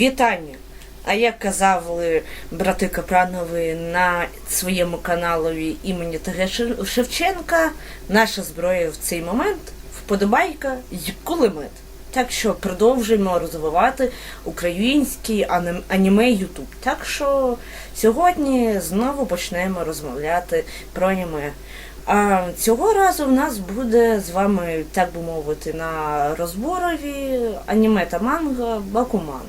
Вітання! А як казали брати Капранови на своєму каналові імені Шев- Шевченка, наша зброя в цей момент вподобайка і кулемет. Так що продовжуємо розвивати український аніме Ютуб. Так що сьогодні знову почнемо розмовляти про аніме. А цього разу в нас буде з вами, так би мовити, на розборові аніме та манга Бакуман.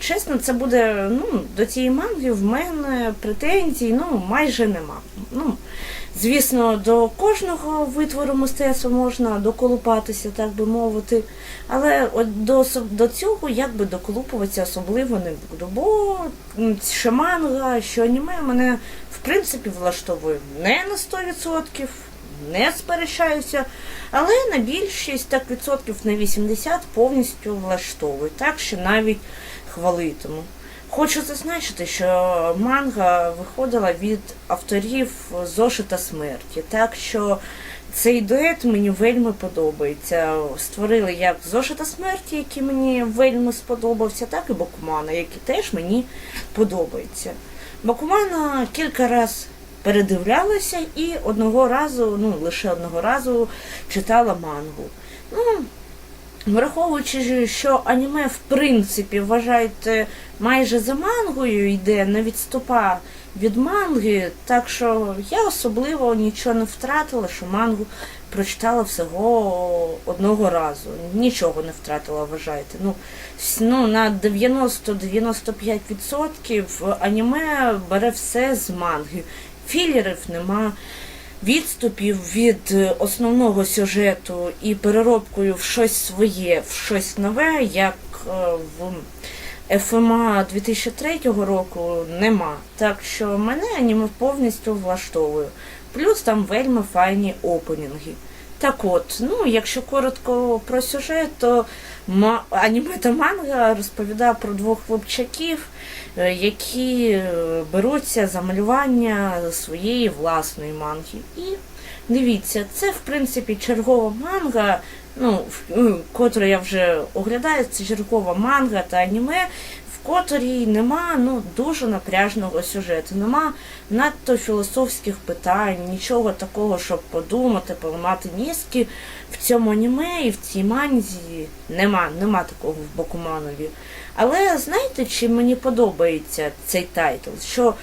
Чесно, це буде ну, до цієї манги в мене претензій ну, майже нема. Ну, звісно, до кожного витвору мистецтва можна доколупатися, так би мовити. Але от до, до цього якби доколупуватися особливо не буду. Бо що манга, що аніме мене в принципі влаштовує не на 100%, не сперечаюся, але на більшість, так відсотків на 80 повністю влаштовує. Так що навіть хвалитиму. Хочу зазначити, що манга виходила від авторів Зошита смерті, так що цей дует мені вельми подобається. Створили як Зошита смерті, який мені вельми сподобався, так і Бакумана, який теж мені подобається. Бакумана кілька разів передивлялася і одного разу, ну лише одного разу читала мангу. Ну, Враховуючи, що аніме в принципі вважаєте майже за мангою йде, не відступа від манги, так що я особливо нічого не втратила, що мангу прочитала всього одного разу. Нічого не втратила, вважайте. Ну, ну на 90-95% аніме бере все з манги. Філерів нема відступів від е, основного сюжету і переробкою в щось своє, в щось нове, як е, в ФМА 2003 року нема. Так що мене аніме повністю влаштовує. Плюс там вельми файні опенінги. Так от, ну якщо коротко про сюжет, то аніме та манга розповідає про двох хлопчаків, е, які е, беруться за малювання своєї власної манги. І дивіться, це в принципі чергова манга, ну, ну, котру я вже оглядаю, це чергова манга та аніме, котрій нема ну, дуже напряжного сюжету, нема надто філософських питань, нічого такого, щоб подумати, поламати мізки. В цьому аніме і в цій манзі нема, нема такого в Бакуманові. Але знаєте, чим мені подобається цей тайтл? Що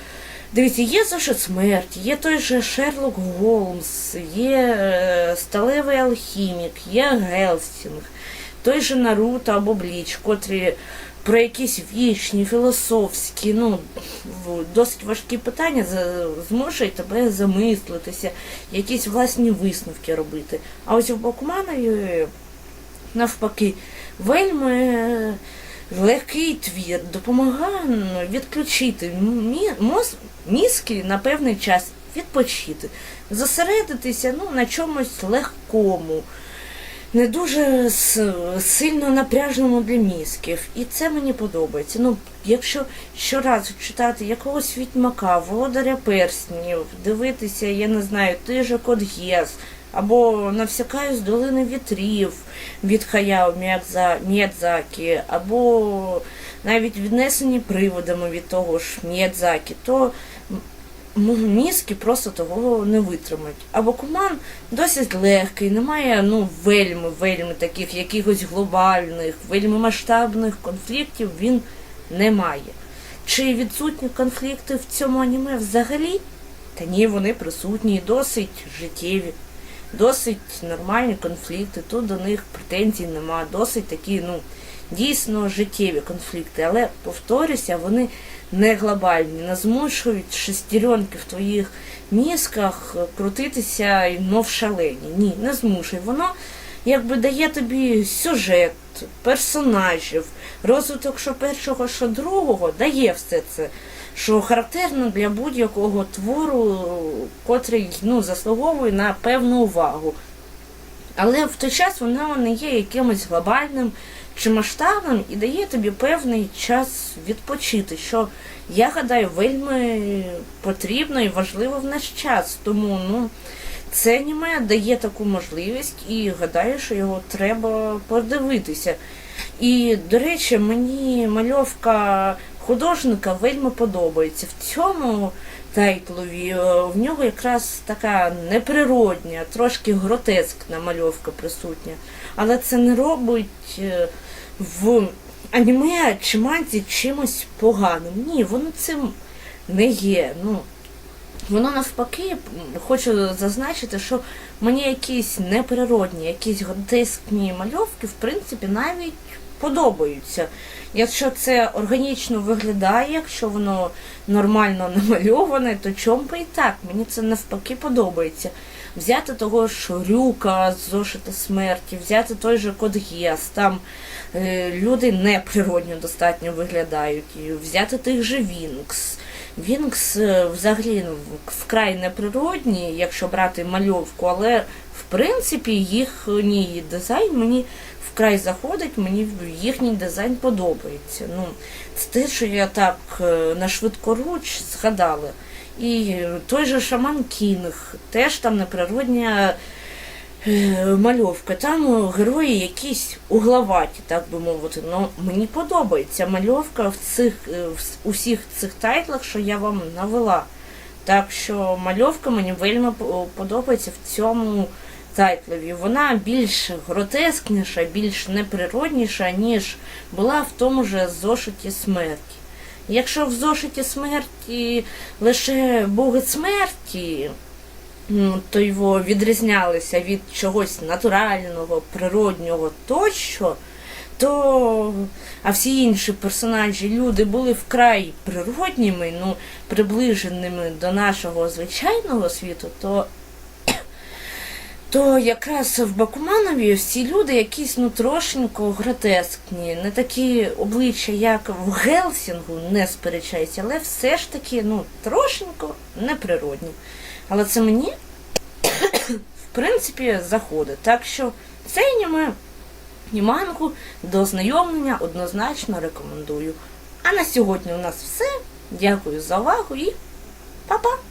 дивіться, є зошит смерті, є той же Шерлок Голмс, є е, Сталевий Алхімік, є Гелсінг, той же Наруто або Бліч, котрі про якісь вічні, філософські, ну досить важкі питання змушують тебе замислитися, якісь власні висновки робити. А ось в Бакуманові навпаки, вельми е, легкий твір допомагає ну, відключити мізки на певний час, відпочити, зосередитися ну, на чомусь легкому, не дуже сильно напряжному для мізків. І це мені подобається. Ну, якщо щоразу читати якогось відьмака, володаря перснів, дивитися, я не знаю, той же Код Гєс, або навсякаю з долини вітрів від Хаяо Міядза- або навіть віднесені приводами від того ж Міядзакі, то мізки просто того не витримають. А Бакуман досить легкий, немає ну, вельми, вельми таких якихось глобальних, вельми масштабних конфліктів він не має. Чи відсутні конфлікти в цьому аніме взагалі? Та ні, вони присутні досить життєві, досить нормальні конфлікти, тут до них претензій нема, досить такі, ну, дійсно життєві конфлікти. Але повторюся, вони не глобальні, не змушують шестеренки в твоїх мізках крутитися і мов шалені. Ні, не змушує. Воно якби дає тобі сюжет, персонажів, розвиток що першого, що другого, дає все це, що характерно для будь-якого твору, котрий ну, заслуговує на певну увагу. Але в той час воно не є якимось глобальним чи масштабним і дає тобі певний час відпочити, що я гадаю вельми потрібно і важливо в наш час. Тому ну, це аніме дає таку можливість і гадаю, що його треба подивитися. І, до речі, мені мальовка художника вельми подобається. В цьому тайтлові е, в нього якраз така неприродня, трошки гротескна мальовка присутня. Але це не робить е, в аніме чи манці чимось поганим. Ні, воно цим не є. Ну, Воно навпаки, хочу зазначити, що мені якісь неприродні, якісь гротескні мальовки, в принципі, навіть подобаються. Якщо це органічно виглядає, якщо воно нормально намальоване, то чому би і так? Мені це навпаки подобається. Взяти того ж Рюка з зошита смерті, взяти той же код Гіас, там е, люди неприродньо достатньо виглядають, і взяти тих же Вінкс. Вінкс е, взагалі ну, вкрай неприродні, якщо брати мальовку, але в принципі їхній дизайн мені вкрай заходить, мені їхній дизайн подобається. Ну, це те, що я так е, на швидкоруч згадала. І той же Шаман Кінг, теж там неприродня е, мальовка. Там е, герої якісь угловаті, так би мовити. Ну, мені подобається мальовка в цих е, в усіх цих тайтлах, що я вам навела. Так що мальовка мені вельми подобається в цьому тайтлові. Вона більш гротескніша, більш неприродніша, ніж була в тому же зошиті смерті. Якщо в зошиті смерті лише боги смерті, то його відрізнялися від чогось натурального, природнього тощо, то а всі інші персонажі, люди були вкрай природніми, ну, приближеними до нашого звичайного світу, то то якраз в Бакуманові всі люди якісь ну трошенько гротескні, не такі обличчя, як в Гелсінгу, не сперечаюся, але все ж таки ну трошенько неприродні. Але це мені в принципі заходить. Так що це аніме і мангу до ознайомлення однозначно рекомендую. А на сьогодні у нас все. Дякую за увагу і па-па!